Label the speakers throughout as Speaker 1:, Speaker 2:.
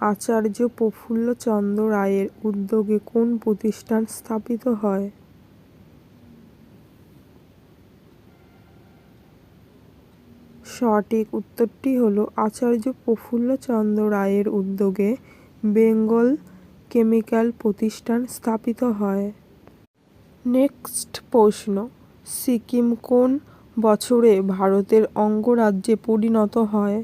Speaker 1: আচার্য প্রফুল্লচন্দ্র রায়ের উদ্যোগে কোন প্রতিষ্ঠান স্থাপিত হয়? সঠিক উত্তরটি হল আচার্য প্রফুল্লচন্দ্র রায়ের উদ্যোগে বেঙ্গল কেমিক্যাল প্রতিষ্ঠান স্থাপিত হয়। নেক্সট প্রশ্ন। সিকিম কোন বছরে ভারতের অঙ্গরাজ্যে পরিণত হয়?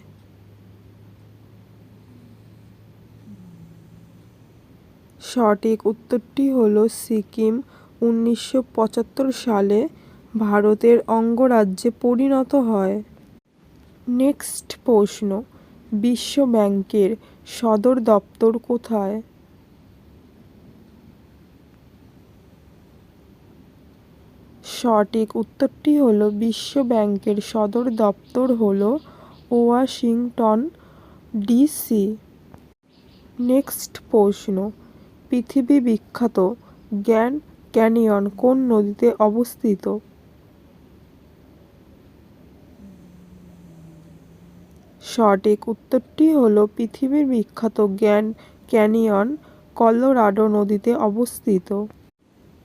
Speaker 1: সঠিক উত্তরটি হলো সিকিম। উনিশশো পঁচাত্তর সালে ভারতের অঙ্গরাজ্যে পরিণত হয়। নেক্সট প্রশ্ন বিশ্ব ব্যাংকের সদর দপ্তর কোথায়? সঠিক উত্তরটি হল বিশ্ব ব্যাংকের সদর দপ্তর হল ওয়াশিংটন, ডিসি। নেক্সট প্রশ্ন পৃথিবী বিখ্যাত গ্র্যান্ড ক্যানিয়ন কোন নদীতে অবস্থিত? সঠিক উত্তরটি হল পৃথিবীর বিখ্যাত গ্র্যান্ড ক্যানিয়ন কলোরাডো নদীতে অবস্থিত।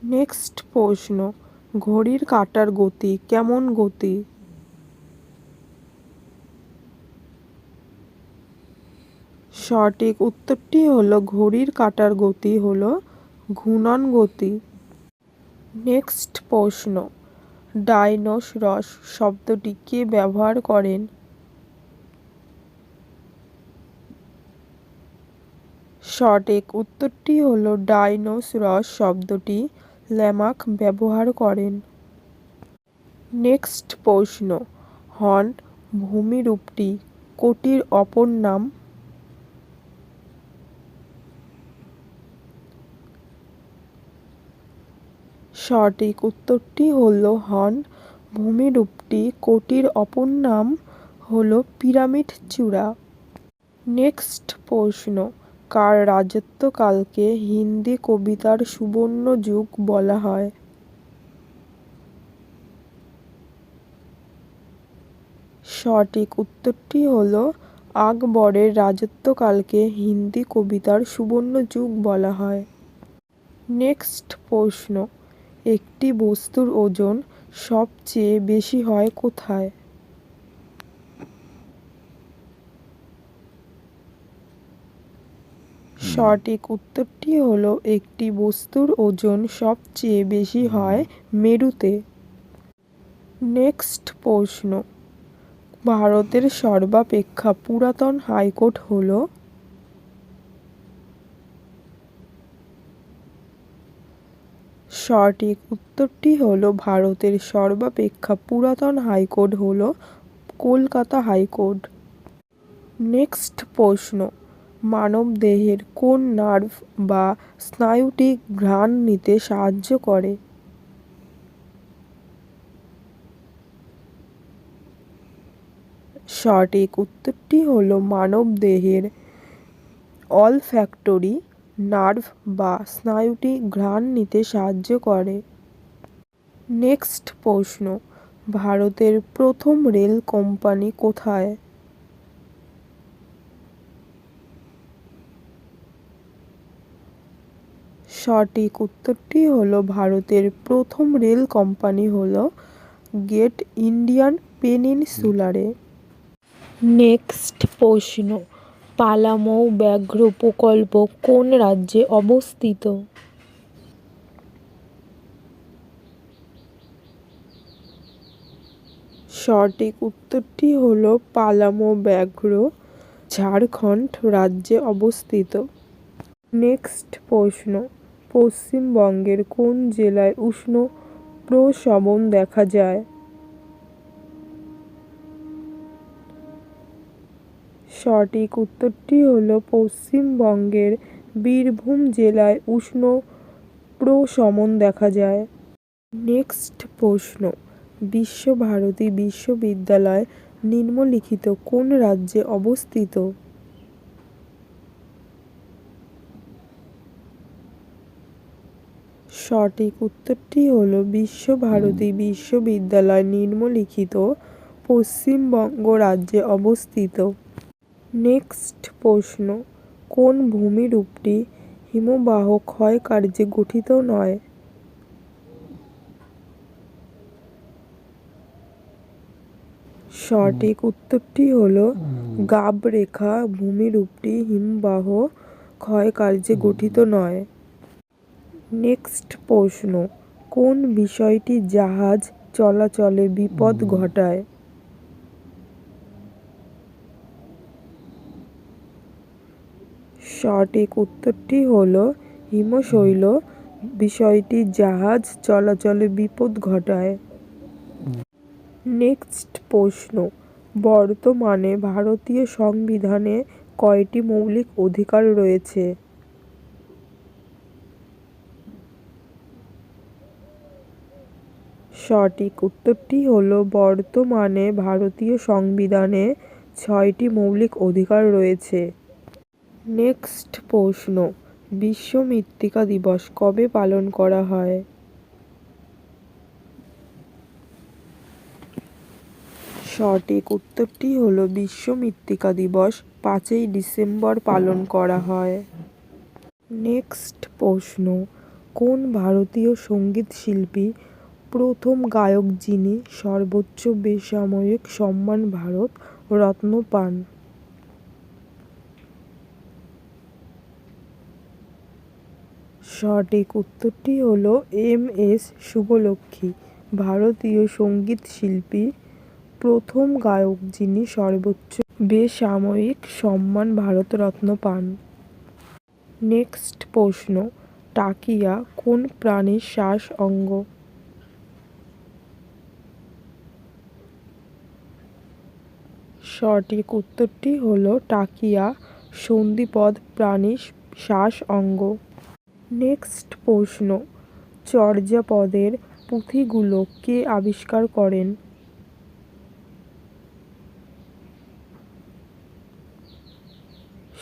Speaker 1: নেক্সট প্রশ্ন, ঘড়ির কাঁটার গতি কেমন গতি? সঠিক উত্তরটি হলো ঘড়ির কাঁটার গতি হলো ঘূর্ণন গতি। নেক্সট প্রশ্ন ডাইনোসরস শব্দটি কে ব্যবহার করেন? সঠিক উত্তরটি হলো ডাইনোসরস শব্দটি ল্যামাক ব্যবহার করেন। নেক্সট প্রশ্ন হন্ট ভূমিরূপটি কোটির অপর নাম সঠিক উত্তরটি হল হন। ভূমিরূপটি কোটির অপর নাম হল পিরামিড চূড়া। নেক্সট প্রশ্ন, কার রাজত্বকালকে হিন্দি কবিতার সুবর্ণ যুগ বলা হয়? সঠিক উত্তরটি হল আকবরের রাজত্বকালকে হিন্দি কবিতার সুবর্ণ যুগ বলা হয়। নেক্সট প্রশ্ন একটি বস্তুর ওজন সবচেয়ে বেশি হয় কোথায়? সঠিক উত্তরটি হলো একটি বস্তুর ওজন সবচেয়ে বেশি হয় মেরুতে। নেক্সট প্রশ্ন। ভারতের সর্বাপেক্ষা পুরাতন হাইকোর্ট হল সঠিক উত্তরটি হল, ভারতের সর্বাপেক্ষা পুরাতন হাইকোর্ট হল কলকাতা হাইকোর্ট। নেক্সট প্রশ্ন, মানবদেহের কোন নার্ভ বা স্নায়ুটি ঘ্রাণ নিতে সাহায্য করে? সঠিক উত্তরটি হল, মানবদেহের অলফ্যাক্টরি নার্ভ বা স্নায়ুটি ঘ্রাণ নিতে সাহায্য করে। নেক্সট প্রশ্ন, ভারতের প্রথম রেল কোম্পানি কোথায়? সঠিক উত্তরটি হল, ভারতের প্রথম রেল কোম্পানি হল গেট ইন্ডিয়ান পেনিনসুলারে। নেক্সট প্রশ্ন পালামৌ ব্যাঘ্র প্রকল্প কোন রাজ্যে অবস্থিত? সঠিক উত্তরটি হল পালামৌ ব্যাঘ্র ঝাড়খণ্ড রাজ্যে অবস্থিত। নেক্সট প্রশ্ন, পশ্চিমবঙ্গের কোন জেলায় উষ্ণ প্রসবন দেখা যায়? সঠিক উত্তরটি হল পশ্চিমবঙ্গের বীরভূম জেলায় উষ্ণ প্রশমন দেখা যায়। নেক্সট প্রশ্ন, বিশ্বভারতী বিশ্ববিদ্যালয় নিম্নলিখিত কোন রাজ্যে অবস্থিত? সঠিক উত্তরটি হল বিশ্বভারতী বিশ্ববিদ্যালয় নিম্নলিখিত পশ্চিমবঙ্গ রাজ্যে অবস্থিত। নেক্সট প্রশ্ন, কোন ভূমিরূপটি হিমবাহ ক্ষয়কার্যে গঠিত নয়? সঠিক উত্তরটি হল গাবরেখা ভূমিরূপটি হিমবাহ ক্ষয়কার্যে গঠিত নয়। নেক্সট প্রশ্ন, কোন বিষয়টি জাহাজ চলাচলে বিপদ ঘটায়? সঠিক উত্তরটি হল হিমশৈল। বিষয়টি জাহাজ চলাচলে বিপদ ঘটায়। নেক্সট প্রশ্ন। বর্তমানে ভারতীয় সংবিধানে কয়টি মৌলিক অধিকার রয়েছে? সঠিক উত্তরটি হল বর্তমানে ভারতীয় সংবিধানে ছয়টি মৌলিক অধিকার রয়েছে। নেক্সট প্রশ্ন, বিশ্ব মৃত্তিকা দিবস কবে পালন করা হয়? সঠিক উত্তরটি হল বিশ্ব মৃত্তিকা দিবস, পাঁচই ডিসেম্বর পালন করা হয়। নেক্সট প্রশ্ন, কোন ভারতীয় সংগীত শিল্পী প্রথম গায়ক যিনি সর্বোচ্চ বেসামরিক সম্মান ভারত রত্ন পান? সঠিক উত্তরটি হল এম এস শুভলক্ষ্মী, ভারতীয় সংগীত শিল্পী, প্রথম গায়ক যিনি সর্বোচ্চ বেসামরিক সম্মান ভারতরত্ন পান। নেক্সট প্রশ্ন, টাকিয়া কোন প্রাণীর শ্বাস অঙ্গ? সঠিক উত্তরটি হল টাকিয়া সন্ধিপদ প্রাণীর শ্বাস অঙ্গ। নেক্সট প্রশ্ন। চর্যাপদের পুঁথিগুলো কে আবিষ্কার করেন।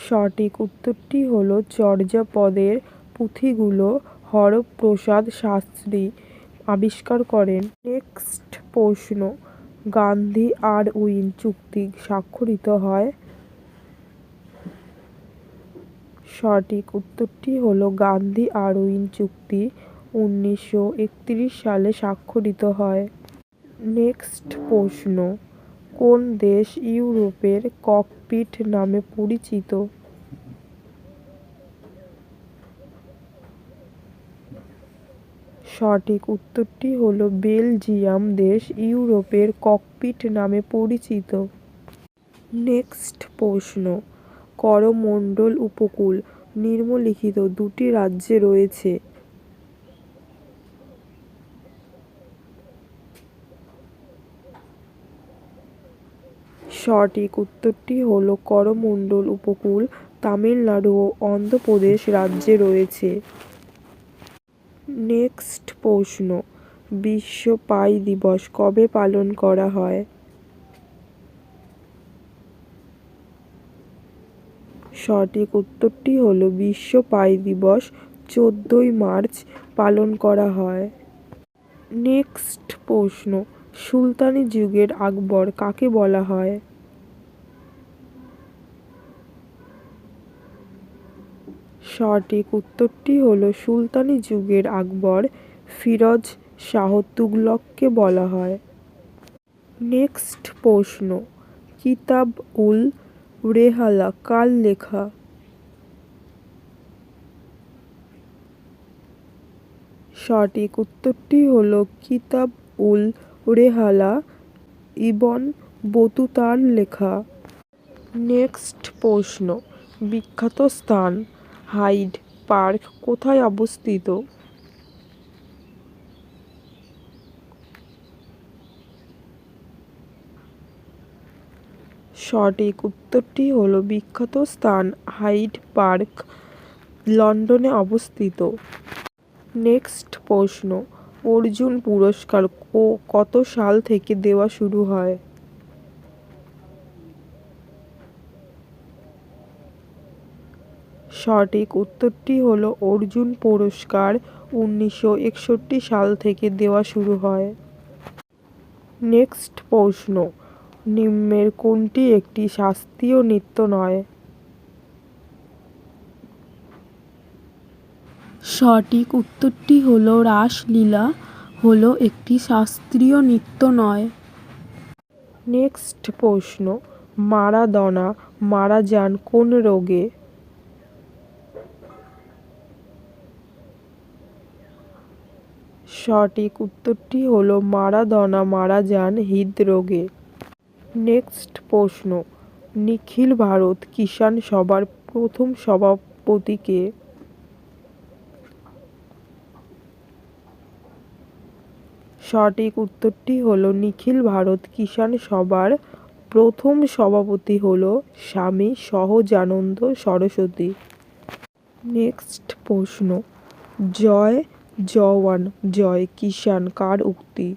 Speaker 1: সঠিক উত্তরটি হল চর্যাপদের পুঁথিগুলো হরপ্রসাদ শাস্ত্রী আবিষ্কার করেন। নেক্সট প্রশ্ন। গান্ধী আর উইন চুক্তি স্বাক্ষরিত হয় সঠিক উত্তরটি হল গান্ধী আরউইন চুক্তি উনিশশো একত্রিশ সালে স্বাক্ষরিত হয়। নেক্সট প্রশ্ন, কোন দেশ ইউরোপের ককপিট নামে পরিচিত? সঠিক উত্তরটি হল বেলজিয়াম দেশ ইউরোপের ককপিট নামে পরিচিত। নেক্সট প্রশ্ন করমণ্ডল উপকূল, নিম্নলিখিত দুটি রাজ্যে রয়েছে। সঠিক উত্তরটি হল করমণ্ডল উপকূল, তামিলনাড়ু ও অন্ধ্রপ্রদেশ রাজ্যে রয়েছে। নেক্সট প্রশ্ন, বিশ্ব পাই দিবস কবে পালন করা হয়? সঠিক উত্তরটি হল বিশ্ব পাই দিবস, চোদ্দোই মার্চ পালন করা হয়। নেক্সট প্রশ্ন, সুলতানি যুগের আকবর কাকে বলা হয়? সঠিক উত্তরটি হল সুলতানি যুগের আকবর ফিরোজ শাহ তুগলককে বলা হয়। নেক্সট প্রশ্ন, কিতাব উল রেহালা কার লেখা? সঠিক উত্তরটি হল কিতাব উল রেহালা ইবন বতুতার লেখা। নেক্সট প্রশ্ন, বিখ্যাত স্থান, হাইড পার্ক কোথায় অবস্থিত? সঠিক উত্তরটি হল বিখ্যাত স্থান হাইড পার্ক, লন্ডনে অবস্থিত। নেক্সট প্রশ্ন, অর্জুন পুরস্কার ও কত সাল থেকে দেওয়া শুরু হয়? সঠিক উত্তরটি হলো অর্জুন পুরস্কার উনিশশো একষট্টি সাল থেকে দেওয়া শুরু হয়। নেক্সট প্রশ্ন নিম্নের কোনটি একটি শাস্ত্রীয় নৃত্য নয়?
Speaker 2: সঠিক উত্তরটি হলো রাসলীলা, হলো একটি শাস্ত্রীয় নৃত্য নয়।
Speaker 1: নেক্সট প্রশ্ন, মারাদনা মারা যান কোন রোগে? সঠিক উত্তরটি হলো মারাদনা মারা যান হৃদরোগে। নেক্সট প্রশ্ন, নিখিল ভারত কিষাণ সভার প্রথম সভাপতি কে? সঠিক উত্তরটি হলো, নিখিল ভারত কিষাণ সভার প্রথম সভাপতি হলো স্বামী সহজানন্দ সরস্বতী। নেক্সট প্রশ্ন, জয় জওয়ান, জয় কিষাণ, কার উক্তি?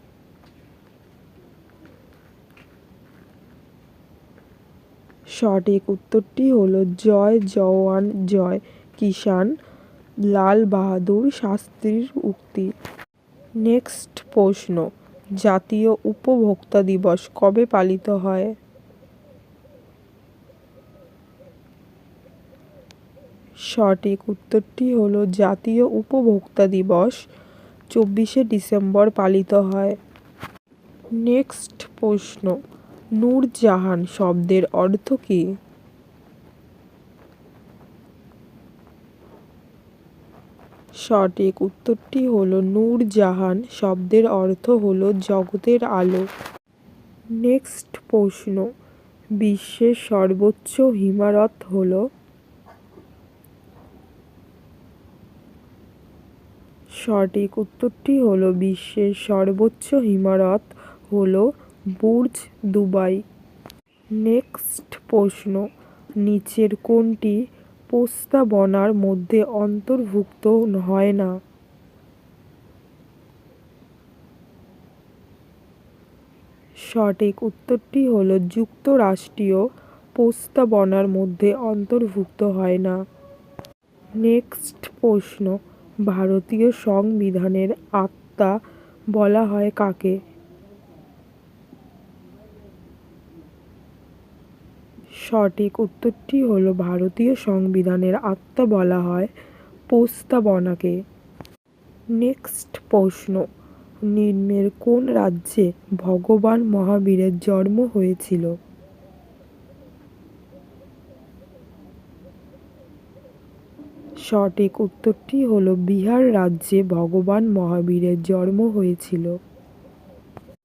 Speaker 1: সঠিক উত্তরটি হলো জয় জওয়ান, জয় কিষাণ, লাল বাহাদুর শাস্ত্রীর উক্তি। নেক্সট প্রশ্ন, জাতীয় উপভোক্তা দিবস কবে পালিত হয়? সঠিক উত্তরটি হলো জাতীয় উপভোক্তা দিবস চব্বিশে ডিসেম্বর পালিত হয়। নেক্সট প্রশ্ন নূরজাহান শব্দের অর্থ কী? সঠিক উত্তরটি হলো নূরজাহান শব্দের অর্থ হলো জগতের আলো। নেক্সট প্রশ্ন, বিশ্বের সর্বোচ্চ হিমারত হলো? সঠিক উত্তরটি হলো বিশ্বের সর্বোচ্চ হিমারত হলো বুর্জ, দুবাই। নেক্সট প্রশ্ন, নিচের কোনটি প্রস্তাবনার মধ্যে অন্তর্ভুক্ত হয় না? সঠিক উত্তরটি হলো, যুক্তরাষ্ট্রীয় প্রস্তাবনার মধ্যে অন্তর্ভুক্ত হয় না। নেক্সট প্রশ্ন, ভারতীয় সংবিধানের আত্মা বলা হয় কাকে? সঠিক উত্তরটি হলো ভারতীয় সংবিধানের আত্মা বলা হয় প্রস্তাবনাকে। নেক্সট প্রশ্ন, নিম্নের কোন রাজ্যে ভগবান মহাবীরের জন্ম হয়েছিল? সঠিক উত্তরটি হলো বিহার রাজ্যে ভগবান মহাবীরের জন্ম হয়েছিল।